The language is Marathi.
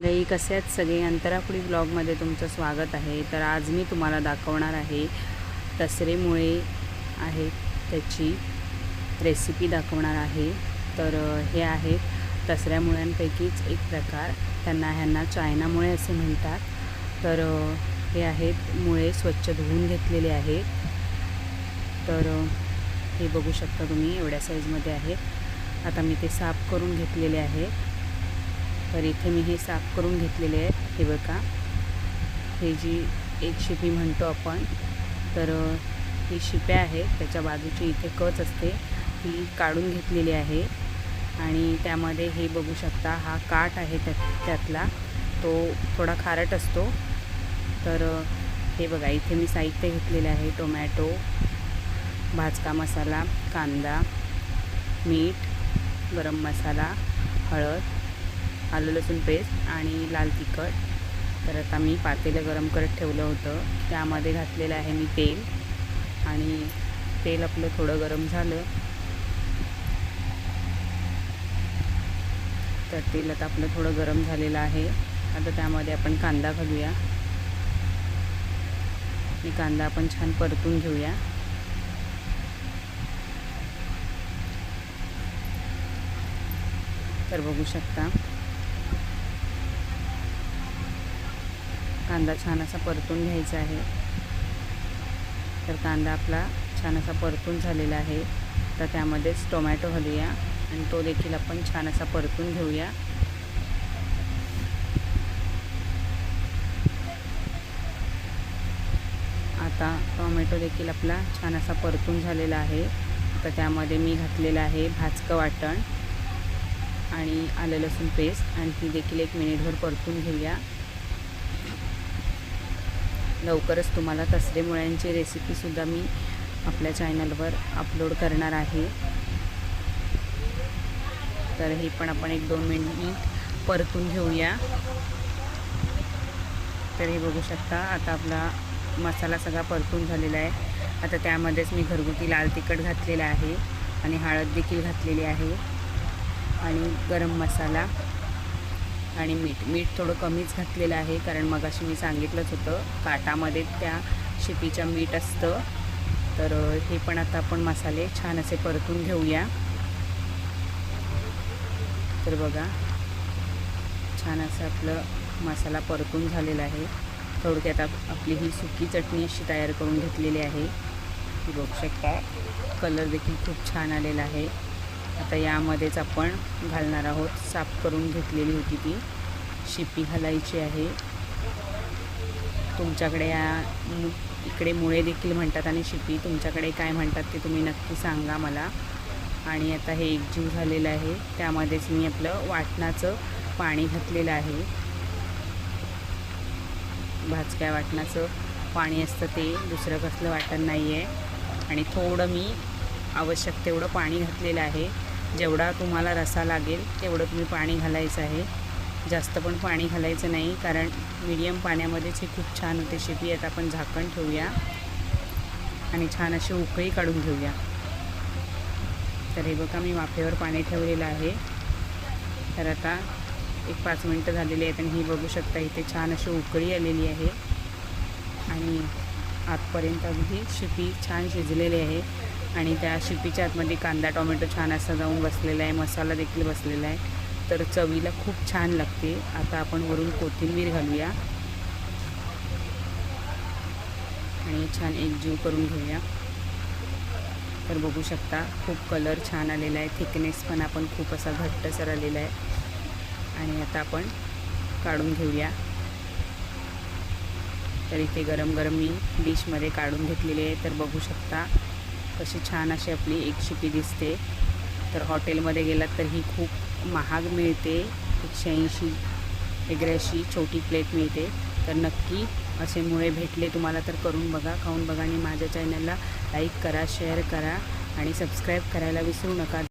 लई कसे आहेत सगळे अंतरापुढी ब्लॉगमध्ये तुमचं स्वागत आहे. तर आज मी तुम्हाला दाखवणार आहे तसरेमुळे आहे त्याची रेसिपी दाखवणार आहे. तर हे आहेत तसऱ्या मुळ्यांपैकीच एक प्रकार. त्यांना ह्यांना चायनामुळे असे म्हणतात. तर हे आहेत मुळे स्वच्छ धुवून घेतलेले आहेत तर हे बघू शकता तुम्ही एवढ्या साईजमध्ये आहेत आता मी ते साफ करून घेतलेले आहेत तर इथे मी हे साफ करून घेतलेले आहेत. हे बघा. हे जी एक शिपी म्हणतो आपण तर ही शिप्या आहे त्याच्या बाजूची इथे कच असते. ती काढून घेतलेली आहे. आणि त्यामध्ये हे बघू शकता हा काठ आहे त्या त्यातला. तो थोडा खारट असतो. तर हे बघा इथे मी साहित्य घेतलेले आहे. टोमॅटो भाजका मसाला कांदा मीठ गरम मसाला हळद आलं लसूण पेस्ट आणि लाल तिखट. तर आता मी पातेलं गरम करत ठेवलं होतं. त्यामध्ये घातलेलं आहे मी तेल. आणि तेल आपलं थोडं गरम झालं. तर तेल आता आपलं थोडं गरम झालेलं आहे. आता त्यामध्ये आपण कांदा घालूया. आणि कांदा आपण छान परतून घेऊया. तर बघू शकता. कांदा छान असा परतून घ्यायचा आहे. तर कांदा आपला छान असा परतून झालेला आहे. तर त्यामध्येच टोमॅटो घालूया आणि तो देखील आपण छान असा परतून घेऊया. आता टोमॅटो देखील आपला छान असा परतून झालेला आहे. तर त्यामध्ये मी घातलेलं आहे भाजकं वाटण आणि आलं लसूण पेस्ट आणि ती देखील एक मिनिटभर परतून घेऊया. लवकरच तुम्हाला तसरे मुळ्यांची रेसिपीसुद्धा मी आपल्या चॅनलवर अपलोड करणार आहे. तर हे पण आपण एक दोन मिनिट परतून घेऊया. तर हे बघू शकता आता आपला मसाला सगळा परतून झालेला आहे. आता त्यामध्येच मी घरगुती लाल तिखट घातलेला आहे आणि हळद देखील घातलेली आहे. आणि गरम मसाला. आणि मीठ. मीठ थोडं कमीच घातलेलं आहे कारण मगाशी मी सांगितलंच होतं काटामध्ये त्या शिपीच्या मीठ असतं. तर हे पण आता आपण मसाले छान असे परतून घेऊया. तर बघा छान असं आपलं मसाला परतून झालेला आहे. थोडक्यात आप आपली ही सुकी चटणी अशी तयार करून घेतलेली आहे. बघू शकता कलर देखील खूप छान आलेला आहे. आता यामध्येच आपण घालणार आहोत. साफ करून घेतलेली होती ती. शिपी घालायची आहे. तुमच्याकडे या मु- इकडे मुळे देखील म्हणतात आणि शिपी तुमच्याकडे काय म्हणतात ते तुम्ही नक्की सांगा मला. आणि आता हे एकजीव झालेलं आहे. त्यामध्येच मी आपलं वाटणाचं पाणी घातलेलं आहे. भाजक्या वाटणाचं पाणी असतं ते. दुसरं कसलं वाटण नाही आहे आणि थोडं मी आवश्यक तेवढं पाणी घातलेलं आहे. जेवढा तुम्हाला रसा लागेल तेवढं तुम्ही पाणी घालायचं आहे. जास्त पण पाणी घालायचं नाही कारण मीडियम पाण्यामध्येच हे खूप छान होते. शिपी आता आपण झाकण ठेवूया. आणि छान अशी उकळी काढून घेऊया तर हे बघा मी वाफेवर पाणी ठेवलेलं आहे. तर आता एक पाच मिनटं झालेली आहेत आणि ही बघू शकता इथे छान अशी उकळी आलेली आहे. आणि आतपर्यंत अगदी शिपी छान शिजलेली आहे. आणि त्या शिपीच्या आतमध्ये कांदा टोमॅटो छान असा जाऊन बसलेला आहे. मसाला देखील बसलेला आहे. तर चवीला खूप छान लागते. आता आपण वरून कोथिंबीर घालूया. आणि छान एकजीव करून घेऊया. तर बघू शकता खूप कलर छान आलेला आहे. थिकनेस पण आपण खूप असा घट्टसर आलेला आहे. आणि आता आपण काढून घेऊया. तर इथे गरम गरम मी डिशमध्ये काढून घेतलेली आहे. तर बघू शकता कशी छान अशी आपली एक शिपी दिसते. तर हॉटेलमध्ये गेलात तर ही खूप महाग मिळते. एकशे ऐंशी वगैरे अशी छोटी प्लेट मिळते. तर नक्की असे मुळे भेटले तुम्हाला तर करून बघा. खाऊन बघा आणि माझ्या चॅनलला लाईक करा शेअर करा आणि सबस्क्राईब करायला विसरू नका.